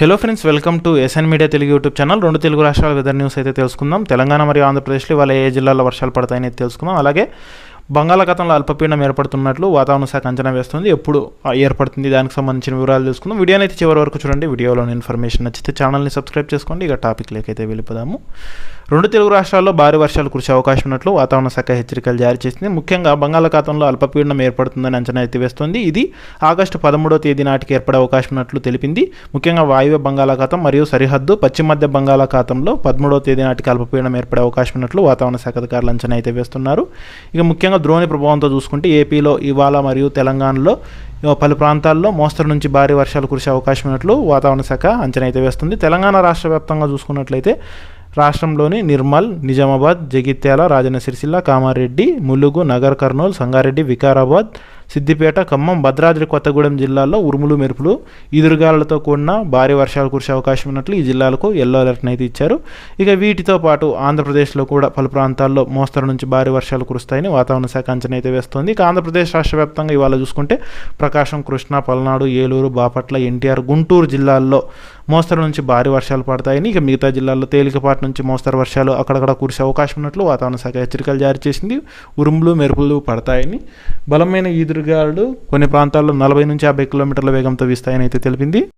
Hello friends welcome to S N media Telugu YouTube channel రెండు తెలుగు రాష్ట్రాల weather news అయితే తెలుసుకుందాం. తెలంగాణ మరియు ఆంధ్రప్రదేశ్లో వాళ్ళ ఏ జిల్లాలో వర్షాలు పడతాయని తెలుసుకుందాం. అలాగే బంగాళాఖాతంలో అల్పపీడనం ఏర్పడుతున్నట్లు వాతావరణ శాఖ అంచనా వేస్తుంది. ఎప్పుడు ఏర్పడుతుంది దానికి సంబంధించిన వివరాలు తెలుసుకుందాం. వీడియోని అయితే చివరి వరకు చూడండి. వీడియోలోని ఇన్ఫర్మేషన్ నచ్చితే ఛానల్ని సబ్స్క్రైబ్ చేసుకోండి. ఇక టాపిక్లోకి అయితే వెళ్ళిపోదాము. రెండు తెలుగు రాష్ట్రాల్లో భారీ వర్షాలు కురిసే అవకాశం ఉన్నట్లు వాతావరణ శాఖ హెచ్చరికలు జారీ చేసింది. ముఖ్యంగా బంగాళాఖాతంలో అల్పపీడనం ఏర్పడుతుందని అంచనా అయితే వేస్తోంది. ఇది ఆగస్టు పదమూడో తేదీ నాటికి ఏర్పడే అవకాశం ఉన్నట్లు తెలిపింది. ముఖ్యంగా వాయువ్య బంగాళాఖాతం మరియు సరిహద్దు పశ్చిమ మధ్య బంగాళాఖాతంలో పదమూడో తేదీ నాటికి అల్పపీడనం ఏర్పడే అవకాశం ఉన్నట్లు వాతావరణ శాఖ అధికారులు అంచనా అయితే వేస్తున్నారు. ఇక ముఖ్యంగా ద్రోణి ప్రభావంతో చూసుకుంటే ఏపీలో ఇవాళ మరియు తెలంగాణలో పలు ప్రాంతాల్లో మోస్తరు నుంచి భారీ వర్షాలు కురిసే అవకాశం ఉన్నట్లు వాతావరణ శాఖ అంచనా అయితే వేస్తుంది. తెలంగాణ రాష్ట్ర వ్యాప్తంగా చూసుకున్నట్లయితే రాష్ట్రంలోని నిర్మల్ నిజామాబాద్ జగిత్యాల రాజన్న సిరిసిల్ల కామారెడ్డి ములుగు నగర్ కర్నూలు సంగారెడ్డి వికారాబాద్ సిద్దిపేట ఖమ్మం భద్రాద్రి కొత్తగూడెం జిల్లాల్లో ఉరుములు మెరుపులు ఈదురుగాలులతో కూడిన భారీ వర్షాలు కురిసే అవకాశం ఉన్నట్లు ఈ జిల్లాలకు ఎల్లో అలర్ట్ని అయితే ఇచ్చారు. ఇక వీటితో పాటు ఆంధ్రప్రదేశ్లో కూడా పలు ప్రాంతాల్లో మోస్తరు నుంచి భారీ వర్షాలు కురుస్తాయని వాతావరణ శాఖ అంచనా అయితే వేస్తోంది. ఇక ఆంధ్రప్రదేశ్ రాష్ట్ర వ్యాప్తంగా ఇవాళ చూసుకుంటే ప్రకాశం కృష్ణా పల్నాడు ఏలూరు బాపట్ల ఎన్టీఆర్ గుంటూరు జిల్లాల్లో మోస్తరు నుంచి భారీ వర్షాలు పడతాయని ఇక మిగతా జిల్లాల్లో తేలికపాటి నుంచి మోస్తరు వర్షాలు అక్కడక్కడ కురిసే అవకాశం ఉన్నట్లు వాతావరణ శాఖ హెచ్చరికలు జారీ చేసింది. ఉరుములు మెరుపులు పడతాయని. బలమైన ఈదురుగాలు కొన్ని ప్రాంతాల్లో నలభై నుంచి యాభై కిలోమీటర్ల వేగంతో వీస్తాయని అయితే తెలిపింది.